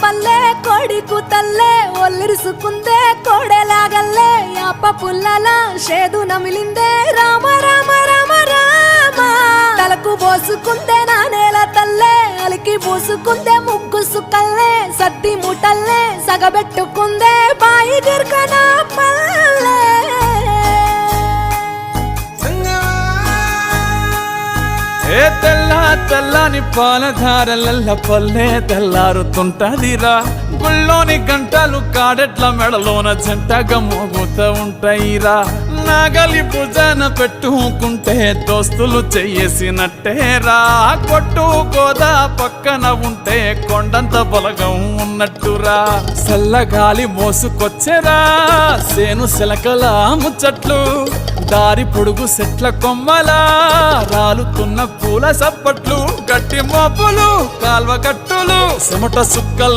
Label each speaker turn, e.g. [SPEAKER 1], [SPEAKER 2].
[SPEAKER 1] పల్లె కొడుకు తల్లే ఒల్లిరుసుకుందే కోడెలాగల్లే. యాప పుల్లల షేదు నమిలిందే. రామ రామ రామ రామ. తలకు పోసుకుందే నా నేల తల్లే అలికి పూసుకుందే ముగ్గు సుక్కల్లే సత్తి ముటల్లే సగబెట్టుకుందే బాయి గిర్కన పల్లె.
[SPEAKER 2] ఏ తెల్ల పాలధారలల్ల పల్లె తెల్లారుతుంటదిరా. గుళ్ళోని గంటలు కాడెట్ల మెడలోన జంటగా మోగుతూ ఉంటాయిరా. నాగలి భుజాన పెట్టుకుంటే దోస్తులు చేసినట్టేరా కొట్టు గోదా పక్కన ఉంటే కొండంత బలగం ఉన్నట్టురా. చల్లగాలి మోసుకొచ్చేరా. సేను శిలకల ముచ్చట్లు దారి పొడుగు సెట్ల కొమ్మలా. రాలుతున్న పూల సప్పట్లు గట్టి కాల్వ కట్టులు సుమట సుక్కలు.